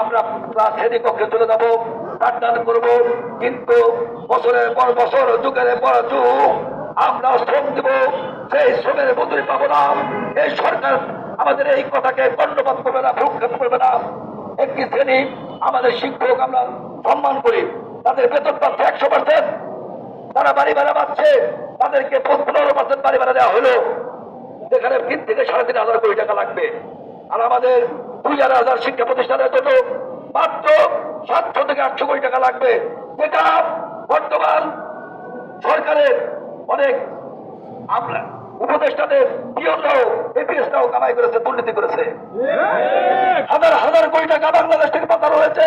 আমরা শ্রেণীকক্ষে চলে যাব পাঠদান করব। কিন্তু বছরের পর বছর, যুগের পর যুগ আমরা শ্রম দেব, সেই শ্রমের মজুরি পাবো না। এই সরকার আমাদের এই কথাকে কর্ণপাত করবে না, ভ্রুক্ষেপ করবে না। একটি শ্রেণি আমাদের শিক্ষক আমরা সম্মান করি, তাদের বেতন পাচ্ছে একশো পার্সেন্ট তারা বাড়ি ভাড়া পাচ্ছে, তাদেরকে পনেরো পার্সেন্ট বাড়ি ভাড়া দেওয়া হলো। যেখানে তিন থেকে সাড়ে তিন হাজার কোটি টাকা লাগবে। আর আমাদের দুই হাজার হাজার শিক্ষা প্রতিষ্ঠানের জন্য মাত্র সাতশো থেকে আটশো কোটি টাকা লাগবে। যেটা বর্তমান সরকারের অনেক আমরা উপদেষ্টাদের পিয়নরাও এপিএসরাও কামাই করেছে দুর্নীতি করেছে। হাজার হাজার কোটি টাকা বাংলাদেশ থেকে পাঠানো হয়েছে।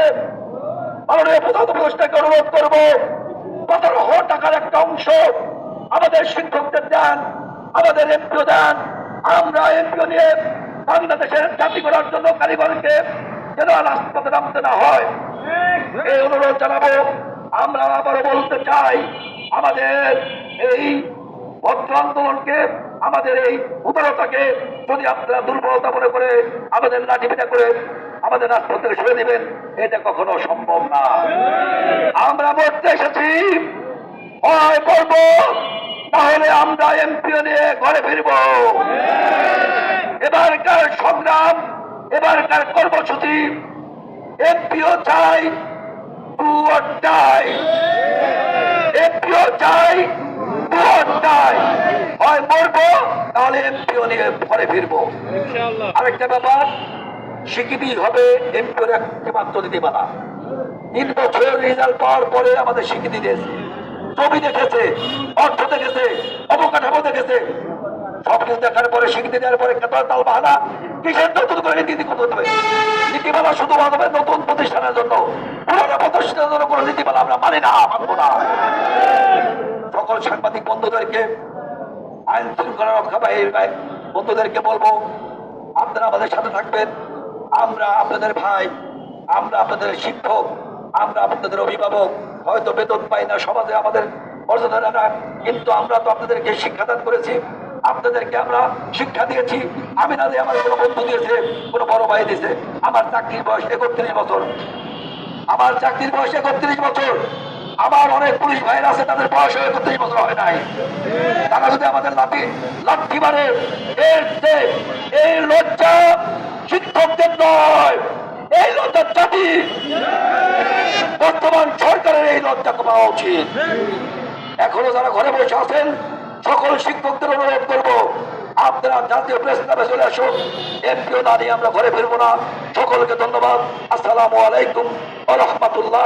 মাননীয় প্রধান উপদেষ্টাকে অনুরোধ করব পনেরো হাজার টাকার একটা অংশ আমাদের শিক্ষকদের দেন আমাদের এমপিও দেন। আমরা এমপিও নিয়ে বাংলাদেশের জাতি করার জন্য কারিগরকে যেন আর নামতে না হয়। এই অনুরোধ জানাব, আমরা আবারও বলতে চাই, আমাদের এই ভদ্র আন্দোলনকে, আমাদের এই উদারতাকে যদি আপনারা দুর্বলতা মনে করে আমাদের লাঠি পিটা করে আমাদের রাজপথ সরে দিবেন, এটা কখনো সম্ভব না। আমরা বলতে এসেছি হয় করব তাহলে আমরা এমপিও নিয়ে ঘরে ফিরব। এবারকার সংগ্রাম এবারকার কর্মসূচি এমপিও চাই এমপিও চাই হয় মরবো তাহলে এমপিও নিয়ে ঘরে ফিরবো। আরেকটা ব্যাপার স্বীকৃতি হবে এমপিওর একটি মাত্র দিতে পারা তিন বছরের রেজাল্ট পাওয়ার পরে আমাদের স্বীকৃতি দিয়েছে ছবি দেখেছে অর্থ দেখেছে অবকাঠামো দেখেছে সবকিছু দেখার পরে, স্বীকৃতি দেওয়ার পরে কেতন তাল বাহানা, কিসের নতুন করে নীতি করতে হবে? নীতিমালা শুধু মানবে নতুন প্রতিষ্ঠানের জন্য, পুরোনো প্রতিষ্ঠানের জন্য কোনো নীতিমালা আমরা মানি না, মানবো না। সকল সাংবাদিক বন্ধুদেরকে, আইন শৃঙ্খলা রক্ষা বাহিনীর বন্ধুদেরকে বলব, আপনারা আমাদের সাথে থাকবেন। আমরা আপনাদের ভাই, আমরা আপনাদের শিক্ষক, আমরা আপনাদের অভিভাবক, হয়তো বেতন পাই না সমাজে আমাদের কিন্তু আমরা তো আপনাদেরকে শিক্ষাদান করেছি, আপনাদেরকে আমরা শিক্ষা দিয়েছি। আমি না আমার কোনো বন্ধু দিয়েছে, কোনো বড় ভাই দিয়েছে। আমার চাকরির বয়স একত্রিশ বছর। আমার চাকরির বয়স একত্রিশ বছর। আমার অনেক পুলিশ ভাইয়ের আছে, তাদের বয়স একত্রিশ বছর হয় নাই। তারা যদি আমাদের লাঠি লাঠি মারে, এর এই লজ্জা শিক্ষকদের নয়, এই লজ্জা জাতি বর্তমান সরকারের এই লজ্জা কমা উচিত। এখনও যারা ঘরে বসে আছেন, সকল শিক্ষকদের অনুরোধ করব, আপনারা জাতীয় প্রেস ক্লাবে চলে আসুন। এমপিও নিয়ে আমরা ঘরে ফিরবো না। সকলকে ধন্যবাদ। আসসালামু আলাইকুম রহমতুল্লাহ